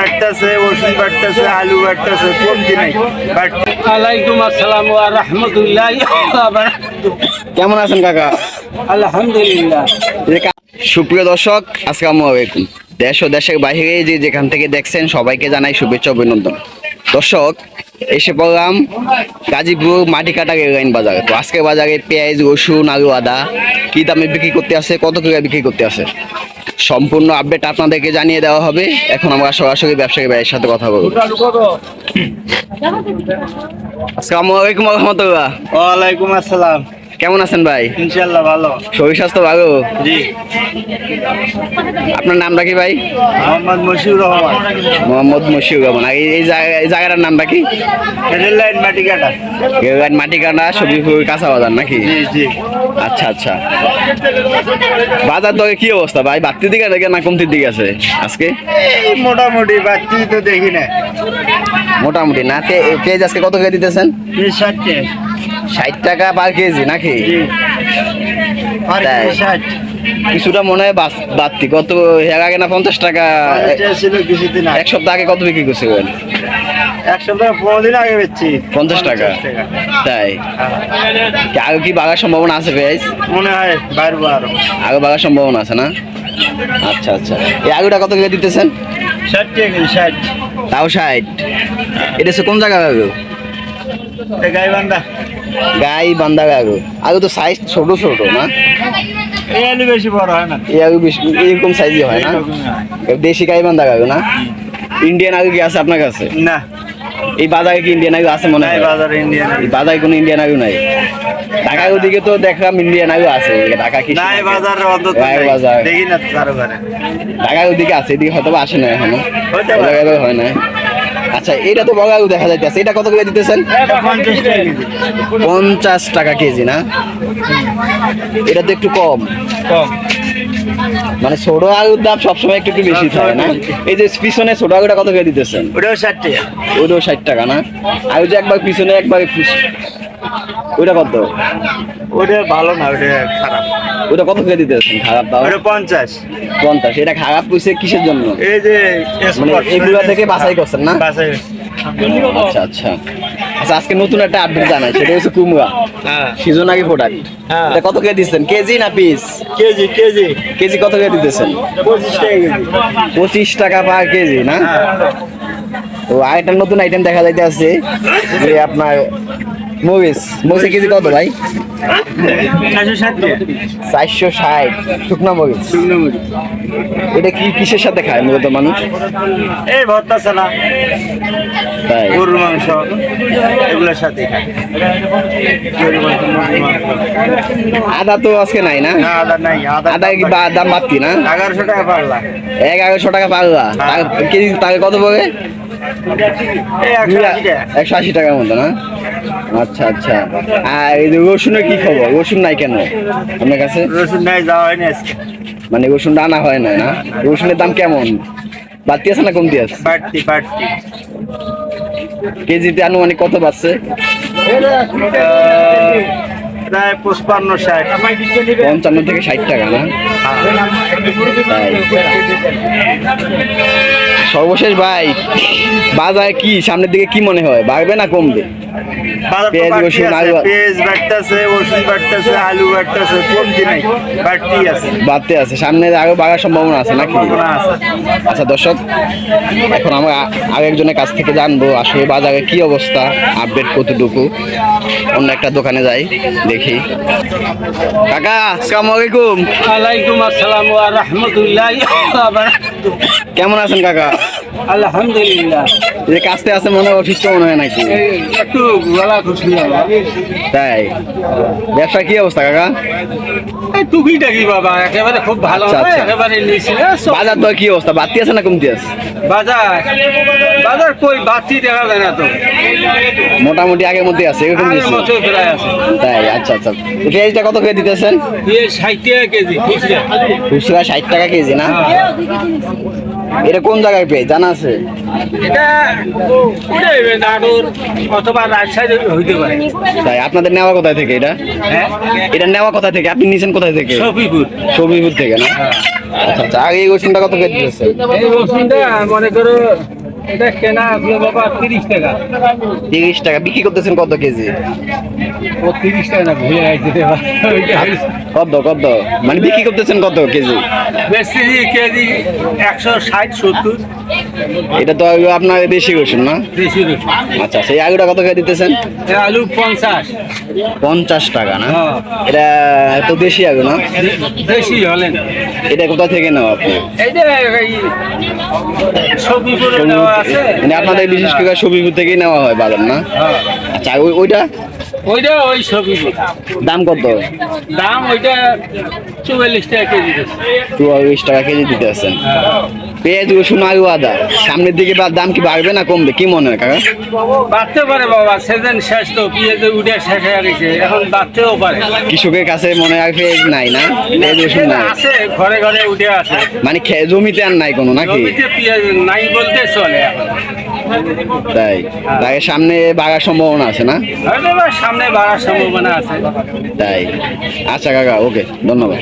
বাড়তেছে ওষুধ বাড়তেছে আলু বাড়তেছে কমতি নাই? আলাইকুম আসসালাম ওয়া রাহমাতুল্লাহি ওয়া বারাকাতুহু। কেমন আছেন কাকা? আলহামদুলিল্লাহ। সুপ্রিয় দর্শক আসসালামু আলাইকুম। দেশ ও দেশের বাইরে যে যেখান থেকে দেখছেন সবাইকে জানাই শুভেচ্ছা অভিনন্দন। দর্শক এসে পড়লাম গাজীপুর মাটি কাটা রেললাইন বাজার। তো আজকে বাজারে পেঁয়াজ রসুন আলু আদা কি দামে বিক্রি করতে আছে কত করে বিক্রি করতে আছে সম্পূর্ণ আপডেট আপনাদেরকে জানিয়ে দেওয়া হবে। এখন আমরা সরাসরি ব্যবসায়ী ভাইয়ের সাথে কথা বলব। আসসালামু আলাইকুম রহমতুল্লাহ। ওয়ালাইকুম আসসালাম। কেমন আছেন ভাই? ইনশাল্লাহ ভালো। শরীর স্বাস্থ্য ভালো? জি। আপনার নামটা কি ভাই? মোহাম্মদ মশিউর রহমান। মোহাম্মদ মশিউর রহমান। আর এই- এই জায়গা- এই জায়গাটার নামটা কি? রেল লাইন মাটি কাটা রেলগান মাটিকাটা সবিপুর কাঁচা বাজার নাকি? জি জি। আচ্ছা আচ্ছা। বাজার দরে কি অবস্থা ভাই? বাড়তির দিকে নাকি না কমতির দিকে আছে আজকে? মোটামুটি বাড়তি তো দেখি না। মোটামুটি না। কে- আজকে কত করে দিতেছেন? ষাট টাকা পার কেজি নাকি? আর কিছুটা মনে হয় বাড়তি। কত এর আগে না পঞ্চাশ টাকা? এটা ছিল কিছুদিন এক সপ্তাহ আগে কত বিক্রি করছিলেন? এক সপ্তাহ পনেরো দিন আগে বেচছি। পঞ্চাশ টাকা। তাই। আগে কি বাগার সম্ভাবনা আছে পেঁয়াজ মনে হয় বাইরবো আরও। আগে বাগার সম্ভাবনা আছে না? আচ্ছা আচ্ছা। এই আলুটা কত করে দিতেছেন? ষাট টাকা ষাট। তাও ষাট। এটা কোন জায়গা আলু? গাইবান্ধা গাই বান্দা। আলু আলু তো সাইজ ছোট ছোট না? এই বেশি বড় হয় না। এই বেশি এরকম সাইজই হয় না? দেশি গাই বান্দা আলু না? ইন্ডিয়ান আলু কি আছে আপনার কাছে? না। এই বাজারে কি ইন্ডিয়ান আলু আছে মনে নাই হয়? বাজারে ইন্ডিয়ান বাজারে কোনো ইন্ডিয়ান আলু নাই? ঢাকা ওদিকে তো দেখলাম ইন্ডিয়ান আলু আছে। ঢাকা কি নাই বাজারে অন্তত নাই নাই। বাজার। দেখি না কারও ঘরে। ঢাকা ওদিকে আছে এদিকে হয়তো আসে না এখনও। হয় না। আচ্ছা এটা তো আলু দেখা যাইতেছে। এটা কত করে দিতেছেন? পঞ্চাশ টাকা কেজি না? এটা তো একটু কম। কম। মানে ছোট আলুর দাম সবসময় একটু একটু বেশি থাকে না? এই যে পিছনে ছোট আলুটা কত করে দিতেছেন? ওটাও ষাট টাকা। ওইটাও ষাট টাকা না? আলু যে একবার পিছনে একবার ওইটা কত? ওটা ভালো না ওটা খারাপ। ওইটা কত করে দিতেছেন খারাপ দাও ওটা পঞ্চাশ। পঞ্চাশ। এটা খারাপ পয়সা কিসের জন্য? এই যে মানে এগুলা থেকে বাছাই করছেন না? বাছাই। আচ্ছা আচ্ছা। আচ্ছা আজকে নতুন একটা আপডেট জানাই। সেটা হচ্ছে কুমড়া। হ্যাঁ। সিজন আগে প্রোডাক্ট হ্যাঁ। এটা কত করে দিচ্ছেন কেজি না পিস কেজি কেজি। কেজি কত করে দিতেছেন পঁচিশ টাকা কেজি। পঁচিশ টাকা পার কেজি না? হ্যাঁ। তো আরেকটা নতুন আইটেম দেখা যাইতে আছে যে আপনার মরিচ। মরিচের কেজি কত ভাই? চারশো ষাট। শুকনা মরিচ। এটা কি কিসের সাথে খায় মূলত মানুষ? এই ভর্তা ছানা তাই। গরুর মাংস এগুলোর সাথে। আদা তো আজকে নাই না? আদা নাই আদা কি দাম বাড়তি না? এগারোশো টাকা পারলা এগারোশো টাকা পাল্লা। কেজি তাকে কত পড়ে একশো আশি টাকার মতো না? আচ্ছা আচ্ছা। আর রসুনের কি খবর? রসুন নাই কেন আপনার কাছে? রসুন নাই যাওয়া হয়নি আজকে। মানে রসুন আনা হয় না না? রসুনের দাম কেমন? বাড়তি আছে না কমতি আছে? বাড়তি বাড়তি। কেজিতে আনুমানিক কত বাড়ছে? প্রায় পঁচপান্ন ষাট। পঞ্চান্ন থেকে ষাট টাকা না? সর্বশেষ ভাই বাজারে কি সামনের দিকে কি মনে হয়? বাড়বে না কমবে? পেঁয়াজ, রসুন, আলু। পেঁয়াজ বাড়তেছে ওষুধ বাড়তেছে আলু বাড়তেছে কমতি নাই বাড়তি আছে। বাড়তে আছে। সামনে আরও বাড়ার সম্ভাবনা আছে নাকি? আচ্ছা দর্শক এখন আমরা আরেকজনের কাছ থেকে জানব আসলে বাজারে কি অবস্থা আপডেট কতটুকু। অন্য একটা দোকানে যাই দেখি। কাকা আসসালামু আলাইকুম। আলাইকুম আসসালাম রাহমাতুল্লাহি কেমন আছেন কাকা? আলহামদুলিল্লাহ। যে কাছতে আছে মনে অসুস্থ মনে হয় নাকি? একটু গলা খুশি তাই? ব্যবসা কি অবস্থা কাকা? টুকিটাকি বাবা একেবারে খুব ভালো আচ্ছা, আচ্ছা। একেবারে বাজার তো কি অবস্থা? বাড়তি আছে না কমতি আছে? বাজার বাজার কই? বাতি দেখা যায় না তো। মোটামুটি আগের মধ্যে আছে এরকম কিছু? আছে। তাই আচ্ছা আচ্ছা। পেঁয়াজটা কত করে দিতেছেন? ষাট টাকা কেজি খুচরা। খুচরা ষাট টাকা কেজি না? এটা কোন জায়গায় পেয়ে? জানা আছে? এটা অথবা হইতে পারে। তাই আপনাদের নেওয়া কোথায় থেকে এটা? হ্যাঁ? এটা নেওয়া কোথায় থেকে? আপনি নিছেন কোথায় থেকে? সবিপুর থেকে না? আচ্ছা আচ্ছা আগে এই কত এই রসুনটা মনে করো এটা কেনা আছে বাবা তিরিশ টাকা। তিরিশ টাকা বিক্রি করতেছেন কত কেজি? ও তিরিশ টাকা না ভুলে যাইতে কত কত? মানে বিক্রি করতেছেন কত কেজি? বেশি কেজি একশো ষাট সত্তর। এটা তো আপনার দেশি রসুন না? দেশি রসুন। আচ্ছা এই আলুটা কত করে দিতেছেন? আলু পঞ্চাশ। পঞ্চাশ টাকা না? হ্যাঁ। এটা তো দেশি আলু না? দেশি হলেন। এটা কোথা থেকে নেওয়া আপনি? এইটা মানে আপনাদের বিশেষ করে সবিপুর থেকেই নেওয়া হয় বাজার না? হ্যাঁ। আচ্ছা ওই- ওইটা? ওইটা ওই সবিপুর দাম কত? দাম ওইটা চুয়াল্লিশ টাকা কেজি চুয়াল্লিশ টাকা কেজি দিতে আছেন। পেঁয়াজ রসুন আলু আদা। সামনের দিকে বা দাম কি বাড়বে না কমবে? কি মনে হয় কাকা? বাড়তে পারে বাবা শেষ তো পেঁয়াজে উঠে শেষ হয়ে গেছে এখন বাড়তেও পারে। কৃষকের কাছে মনে হয় পেঁয়াজ নাই না? পেঁয়াজ রসুন নাই? আছে ঘরে ঘরে উঠে আছে। মানে জমিতে আর নাই কোনো নাকি? জমিতে পেঁয়াজ নাই বলতে চলে তাই। তাই সামনে বাড়ার সম্ভাবনা আছে না? সামনে বাড়ার সম্ভাবনা আছে। তাই। আচ্ছা কাকা ওকে ধন্যবাদ।